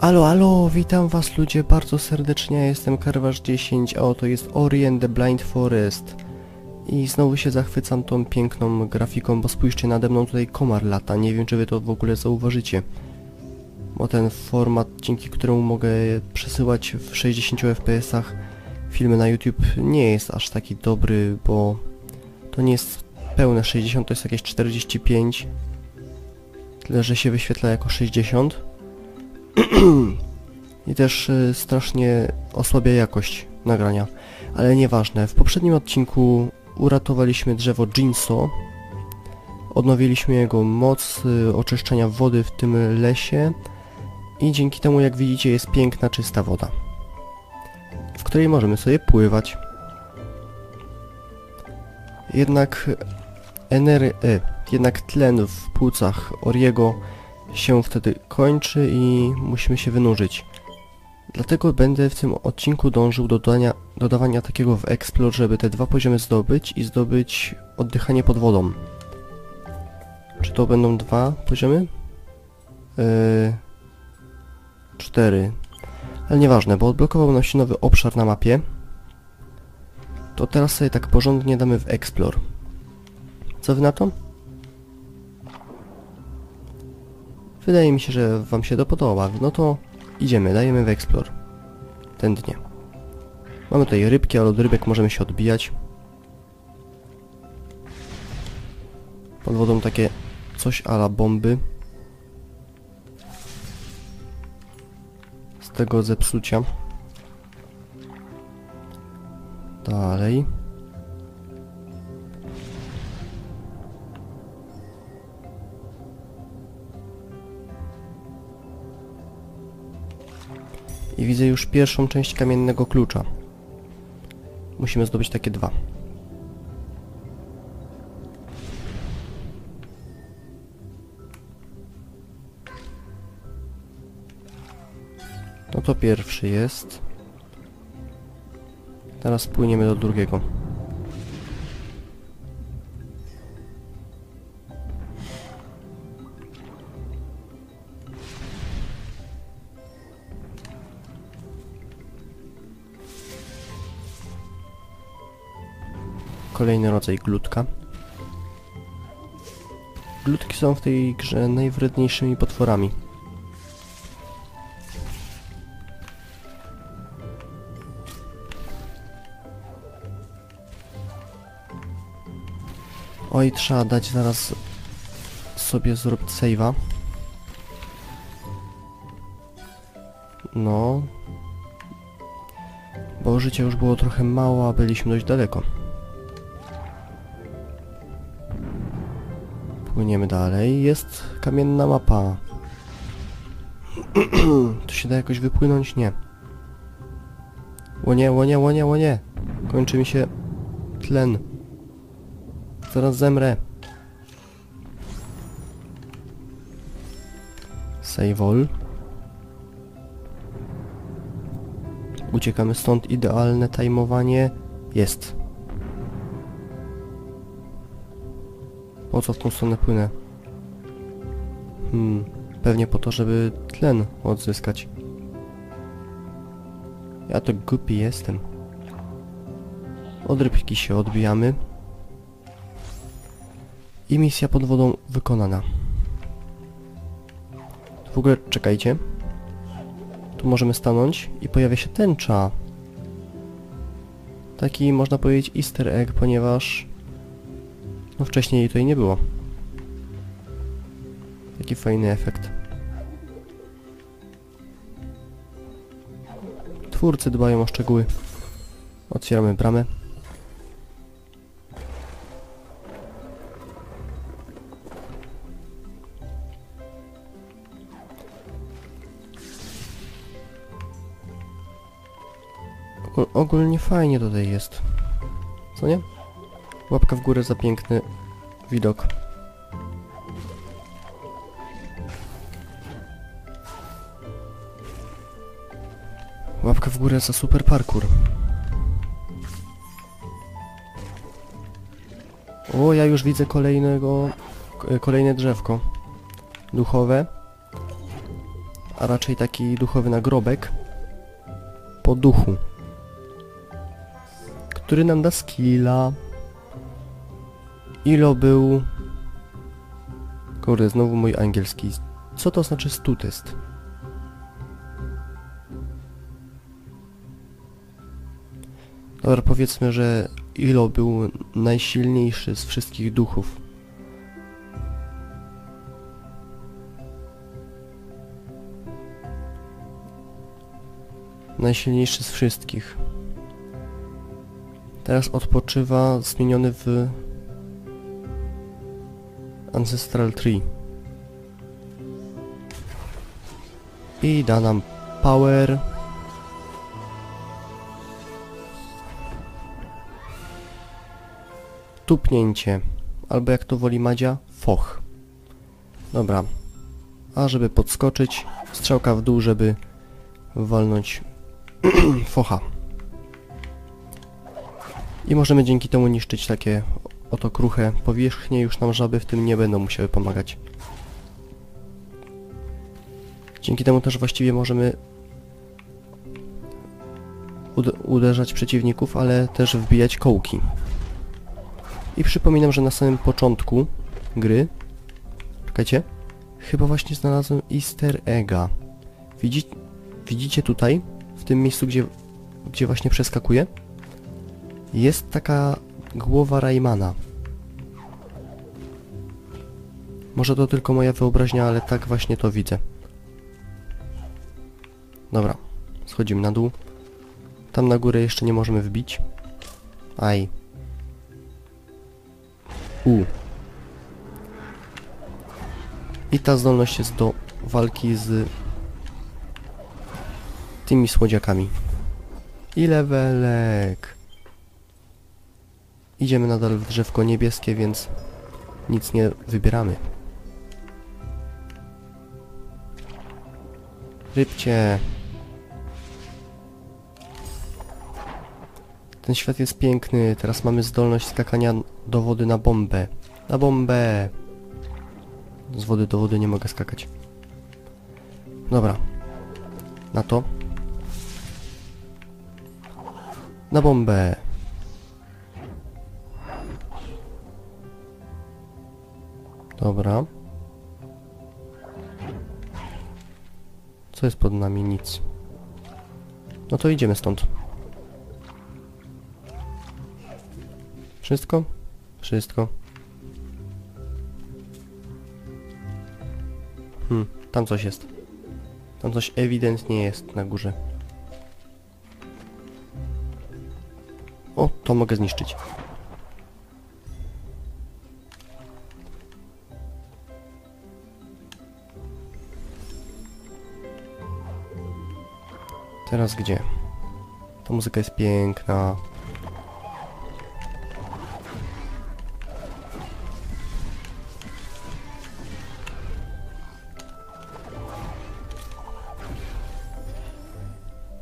Alo, alo, witam was ludzie bardzo serdecznie, ja jestem Karwasz10, a oto jest Orient the Blind Forest. I znowu się zachwycam tą piękną grafiką, bo spójrzcie, nade mną tutaj komar lata, nie wiem czy wy to w ogóle zauważycie. Bo ten format, dzięki któremu mogę przesyłać w 60 fps filmy na YouTube nie jest aż taki dobry, bo to nie jest pełne 60, to jest jakieś 45. Tyle, że się wyświetla jako 60. I też y, strasznie osłabia jakość nagrania. Ale nieważne, w poprzednim odcinku uratowaliśmy drzewo Jinso. Odnowiliśmy jego moc y, oczyszczenia wody w tym lesie. I dzięki temu, jak widzicie, jest piękna, czysta woda. W której możemy sobie pływać. Jednak ener... E, jednak tlen w płucach Oriego się wtedy kończy i musimy się wynurzyć. Dlatego będę w tym odcinku dążył do dodania, dodawania takiego w Explore, żeby te dwa poziomy zdobyć i zdobyć oddychanie pod wodą. Czy to będą dwa poziomy? Yy, cztery. Ale nieważne, bo odblokował nam się nowy obszar na mapie. To teraz sobie tak porządnie damy w Explore. Co wy na to? Wydaje mi się, że wam się to podoba. No to idziemy, dajemy w Explore. Tędnie. Mamy tutaj rybki, ale od rybek możemy się odbijać. Pod wodą takie coś ala bomby. Z tego zepsucia. Dalej. I widzę już pierwszą część kamiennego klucza. Musimy zdobyć takie dwa. No to pierwszy jest. Teraz płyniemy do drugiego. Kolejny rodzaj glutka. Glutki są w tej grze najwredniejszymi potworami. Oj, trzeba dać zaraz sobie zrobić save'a. No. Bo życia już było trochę mało, a byliśmy dość daleko. Płyniemy dalej. Jest kamienna mapa. tu się da jakoś wypłynąć? Nie. Łonie, łonie, łonie, łonie. Kończy mi się tlen. Zaraz zemrę. Save all. Uciekamy stąd. Idealne tajmowanie. Jest. Po co w tą stronę płynę? Hmm, pewnie po to, żeby tlen odzyskać. Ja to głupi jestem. Od rybki się odbijamy. I misja pod wodą wykonana. W ogóle czekajcie. Tu możemy stanąć i pojawia się tęcza. Taki można powiedzieć easter egg, ponieważ no wcześniej jej tutaj nie było. Taki fajny efekt. Twórcy dbają o szczegóły. Otwieramy bramę. Ogól- Ogólnie fajnie tutaj jest. Co nie? Łapka w górę za piękny widok. Łapka w górę za super parkour. O, ja już widzę kolejnego, kolejne drzewko. Duchowe. a raczej taki duchowy nagrobek po duchu, który nam da skilla. Ilo był... Kurde, znowu mój angielski. Co to znaczy stutest? Dobra, powiedzmy, że Ilo był najsilniejszy z wszystkich duchów. Najsilniejszy z wszystkich. Teraz odpoczywa zmieniony w Ancestral Tree. I da nam power. Tupnięcie. Albo jak to woli Madzia, foch. Dobra. A żeby podskoczyć, strzałka w dół, żeby walnąć focha. I możemy dzięki temu niszczyć takie oto kruche powierzchnie, już nam żaby w tym nie będą musiały pomagać. Dzięki temu też właściwie możemy ud uderzać przeciwników, ale też wbijać kołki. I przypominam, że na samym początku gry, czekajcie, chyba właśnie znalazłem easter egga. Widzi widzicie tutaj, w tym miejscu, gdzie, gdzie właśnie przeskakuję? Jest taka głowa Raymana. Może to tylko moja wyobraźnia, ale tak właśnie to widzę. Dobra, schodzimy na dół. Tam na górę jeszcze nie możemy wbić. Aj. U. I ta zdolność jest do walki z tymi słodziakami. I lewelek. Idziemy nadal w drzewko niebieskie, więc nic nie wybieramy. Rybcie. Ten świat jest piękny. Teraz mamy zdolność skakania do wody na bombę. Na bombę. Z wody do wody nie mogę skakać. Dobra. Na to. Na bombę. Dobra. Co jest pod nami? Nic. No to idziemy stąd. Wszystko? Wszystko. Hmm, tam coś jest. Tam coś ewidentnie jest na górze. O, to mogę zniszczyć. Teraz gdzie? Ta muzyka jest piękna.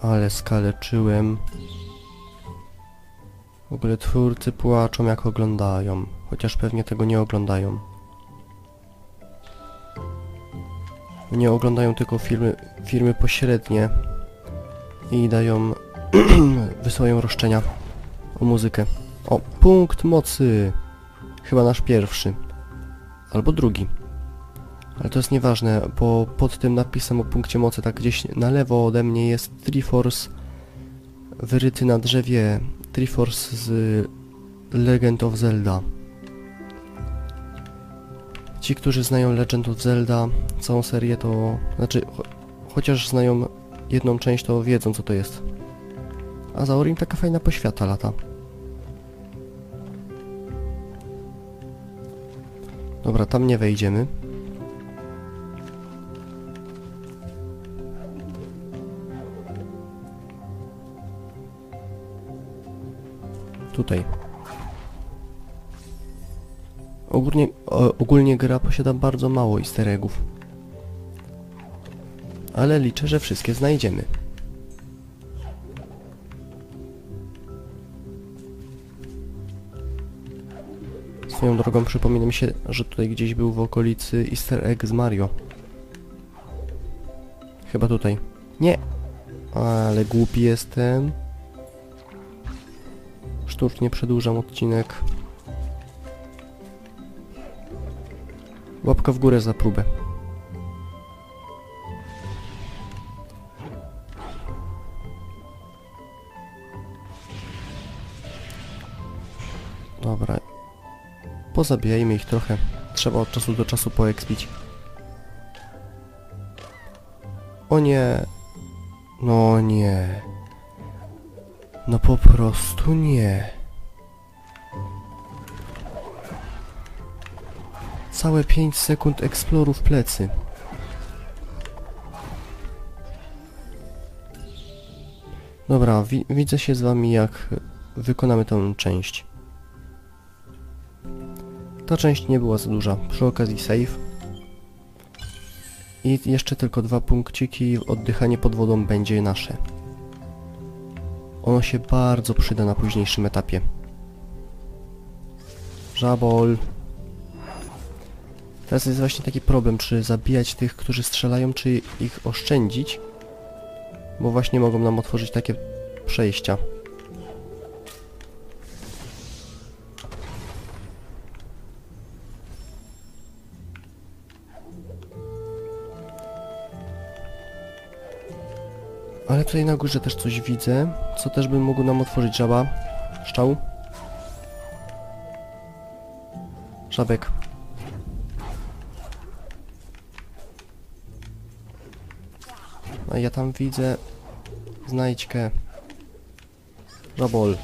Ale skaleczyłem. W ogóle twórcy płaczą jak oglądają. Chociaż pewnie tego nie oglądają. Nie oglądają tylko firmy, firmy pośrednie i dają wysyłają roszczenia o muzykę. O, punkt mocy! Chyba nasz pierwszy. Albo drugi. Ale to jest nieważne, bo pod tym napisem o punkcie mocy, tak gdzieś na lewo ode mnie jest Triforce wyryty na drzewie. Triforce z Legend of Zelda. Ci, którzy znają Legend of Zelda, całą serię, to... Znaczy, cho chociaż znają jedną część, to wiedzą co to jest. A za Orim taka fajna poświata lata. Dobra, tam nie wejdziemy. Tutaj. Ogólnie, ogólnie gra posiada bardzo mało easter eggów. Ale liczę, że wszystkie znajdziemy. Swoją drogą przypomina mi się, że tutaj gdzieś był w okolicy easter egg z Mario. Chyba tutaj. Nie! Ale głupi jestem. Sztucznie przedłużam odcinek. Łapka w górę za próbę. Pozabijajmy ich trochę. Trzeba od czasu do czasu poekspić. O nie. No nie. No po prostu nie. Całe 5 sekund eksploru w plecy. Dobra, wi widzę się z wami jak wykonamy tę część. Ta część nie była za duża. Przy okazji save. I jeszcze tylko dwa punkciki, oddychanie pod wodą będzie nasze. Ono się bardzo przyda na późniejszym etapie. Żabol. Teraz jest właśnie taki problem, czy zabijać tych, którzy strzelają, czy ich oszczędzić. Bo właśnie mogą nam otworzyć takie przejścia. Ale tutaj na górze też coś widzę, co też by mógł nam otworzyć żaba. Szczał. Żabek. A ja tam widzę znajdźkę. Żabol.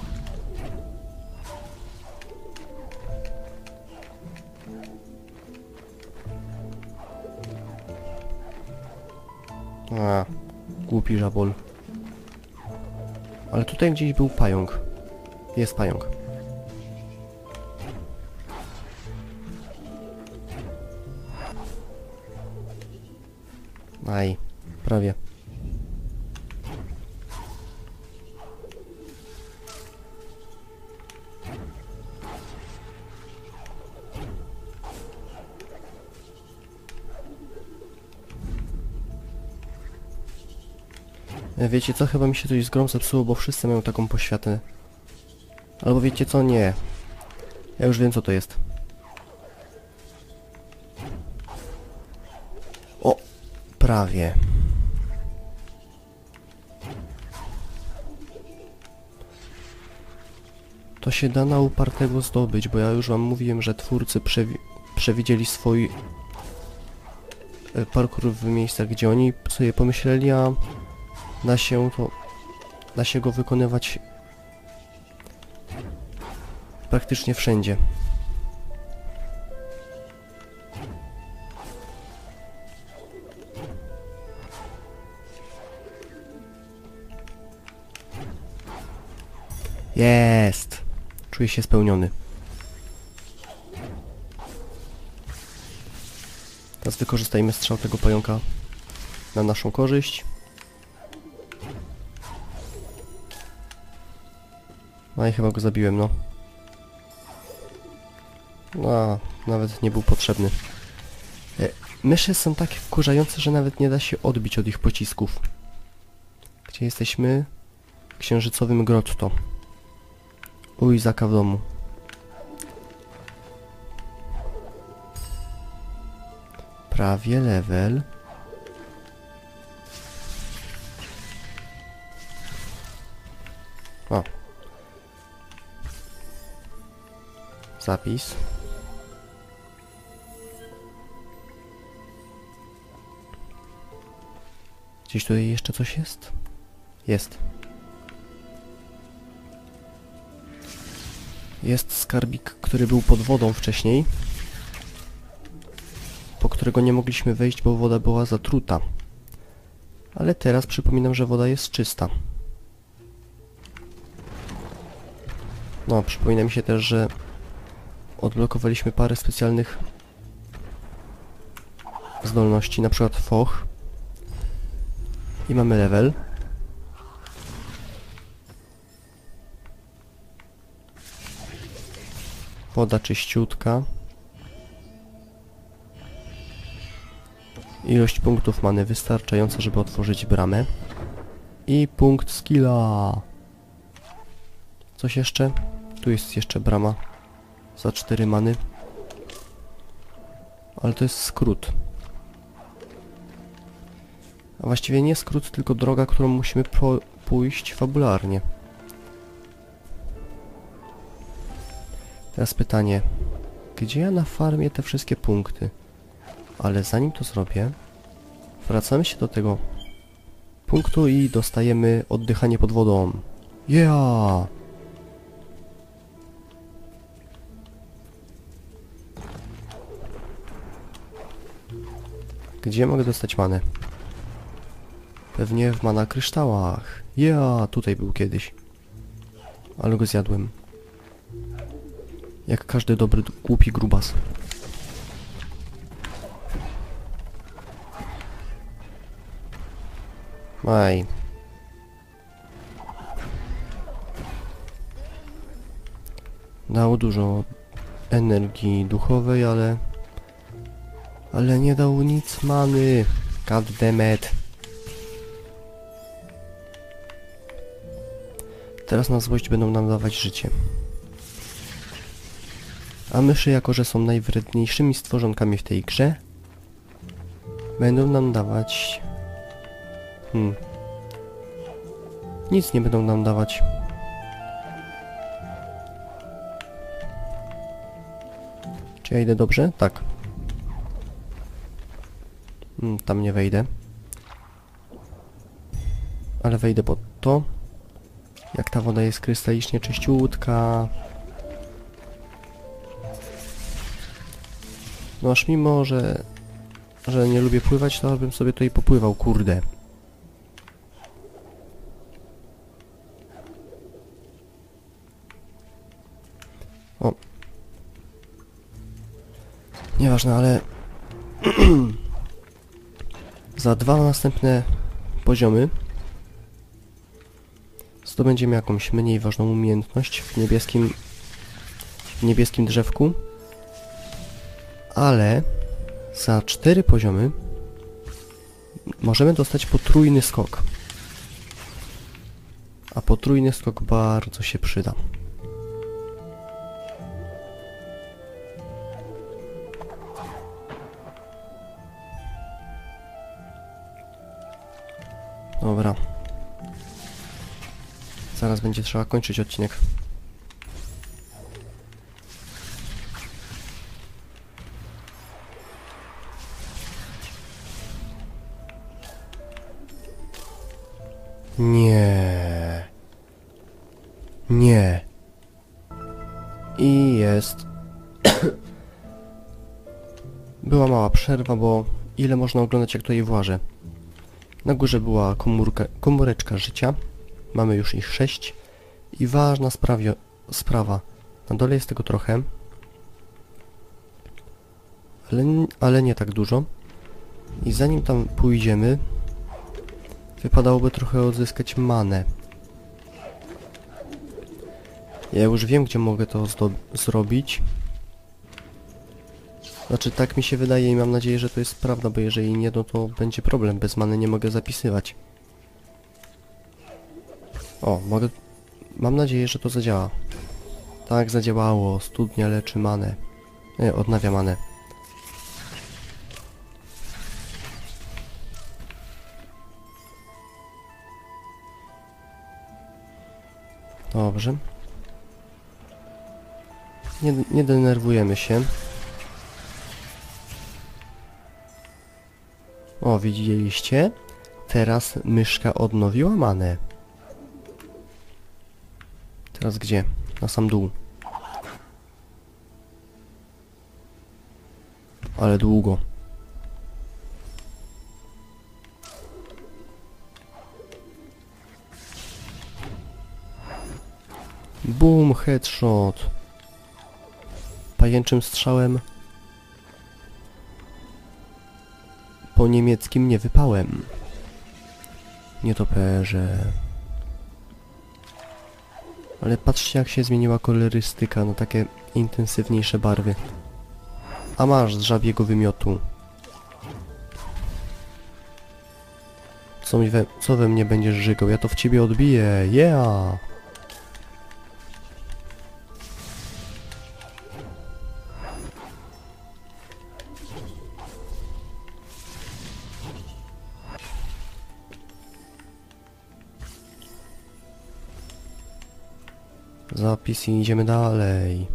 A, głupi żabol. Ale tutaj gdzieś był pająk. Jest pająk. Aj, prawie. Wiecie co, chyba mi się coś z grą zepsuło, bo wszyscy mają taką poświatę. Albo wiecie co, nie. Ja już wiem co to jest. O, prawie. To się da na upartego zdobyć, bo ja już wam mówiłem, że twórcy przewi przewidzieli swój e, parkour w miejscach, gdzie oni sobie pomyśleli, a da się to da się go wykonywać praktycznie wszędzie. Jest! Czuję się spełniony. Teraz wykorzystajmy strzał tego pająka na naszą korzyść. No i chyba go zabiłem, no. No, nawet nie był potrzebny. E, myszy są takie wkurzające, że nawet nie da się odbić od ich pocisków. Gdzie jesteśmy? W księżycowym grotto. U Izaka w domu. Prawie level. O. Zapis. Gdzieś tutaj jeszcze coś jest? Jest. Jest skarbik, który był pod wodą wcześniej. Po którego nie mogliśmy wejść, bo woda była zatruta. Ale teraz przypominam, że woda jest czysta. No, przypomina mi się też, że odblokowaliśmy parę specjalnych zdolności, na przykład foch. I mamy level. Woda czyściutka. Ilość punktów mamy wystarczająca, żeby otworzyć bramę. I punkt skilla. Coś jeszcze? Tu jest jeszcze brama. Za 4 many. Ale to jest skrót. A właściwie nie skrót, tylko droga, którą musimy pójść fabularnie. Teraz pytanie. Gdzie ja na farmie te wszystkie punkty? Ale zanim to zrobię, wracamy się do tego punktu i dostajemy oddychanie pod wodą. Yeah! Gdzie mogę dostać manę? Pewnie w mana kryształach. Ja, tutaj był kiedyś. Ale go zjadłem. Jak każdy dobry, głupi grubas. Aj. Dało dużo energii duchowej, ale... Ale nie dał nic many. God damn it. Teraz na złość będą nam dawać życie. A myszy, jako że są najwredniejszymi stworzonkami w tej grze, będą nam dawać... Hmm. Nic nie będą nam dawać. Czy ja idę dobrze? Tak. Hmm, tam nie wejdę. Ale wejdę pod to. Jak ta woda jest krystalicznie czyściutka. No aż mimo, że, że nie lubię pływać, to bym sobie tutaj popływał, kurde. O. Nieważne, ale... Za dwa następne poziomy. Zdobędziemy jakąś mniej ważną umiejętność w niebieskim w niebieskim drzewku. Ale za cztery poziomy możemy dostać potrójny skok. A potrójny skok bardzo się przyda dobra Zaraz będzie trzeba kończyć odcinek. Nie. Nie. I jest. Była mała przerwa, bo ile można oglądać jak tutaj włażę. Na górze była komórka, komóreczka życia. Mamy już ich 6. I ważna sprawa. Na dole jest tego trochę. Ale, ale nie tak dużo. I zanim tam pójdziemy, wypadałoby trochę odzyskać manę. Ja już wiem, gdzie mogę to zrobić. Znaczy, tak mi się wydaje i mam nadzieję, że to jest prawda, bo jeżeli nie, no to będzie problem. Bez many nie mogę zapisywać. O, mogę... Mam nadzieję, że to zadziała. Tak, zadziałało. Studnia leczy manę. Nie, odnawia manę. Dobrze. Nie, nie denerwujemy się. O, widzieliście? Teraz myszka odnowiła manę. Teraz gdzie? Na sam dół. Ale długo. Boom, headshot. Pajęczym strzałem. Po niemieckim nie wypałem. Nietoperze. Ale patrzcie jak się zmieniła kolorystyka, no takie intensywniejsze barwy. A masz z żabiego wymiotu. Co, mi we, co we mnie będziesz żygał? Ja to w ciebie odbiję, yeah! Zapis i idziemy dalej.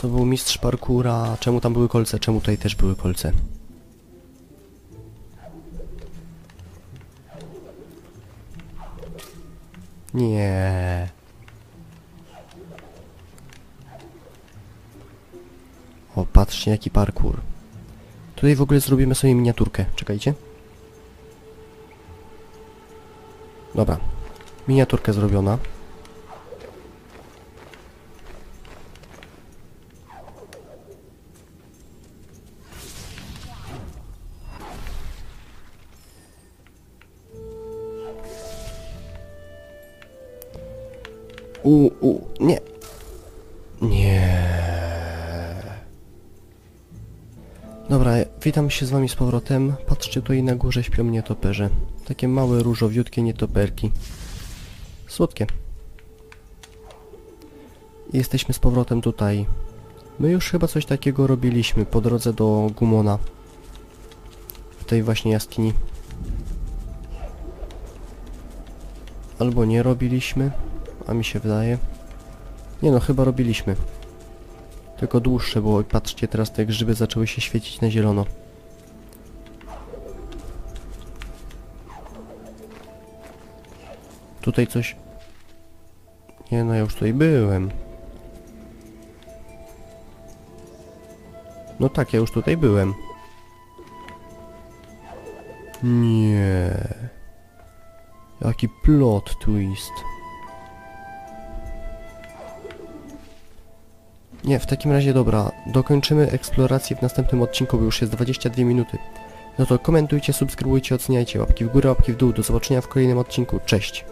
To był mistrz parkura. Czemu tam były kolce? Czemu tutaj też były kolce? Nie. O, patrzcie jaki parkour. Tutaj w ogóle zrobimy sobie miniaturkę. Czekajcie. Dobra. Miniaturkę zrobiona. U, u, nie. Witam się z wami z powrotem. Patrzcie, tutaj na górze śpią nietoperze. Takie małe, różowiutkie nietoperki. Słodkie. Jesteśmy z powrotem tutaj. My już chyba coś takiego robiliśmy po drodze do Gumona. W tej właśnie jaskini. Albo nie robiliśmy, a mi się wydaje. Nie no, chyba robiliśmy. Tylko dłuższe było i patrzcie, teraz te grzyby zaczęły się świecić na zielono. Tutaj coś... Nie no, ja już tutaj byłem. No tak, ja już tutaj byłem. Nie. Jaki plot twist. Nie, w takim razie dobra, dokończymy eksplorację w następnym odcinku, bo już jest 22 minuty. No to komentujcie, subskrybujcie, oceniajcie, łapki w górę, łapki w dół. Do zobaczenia w kolejnym odcinku. Cześć!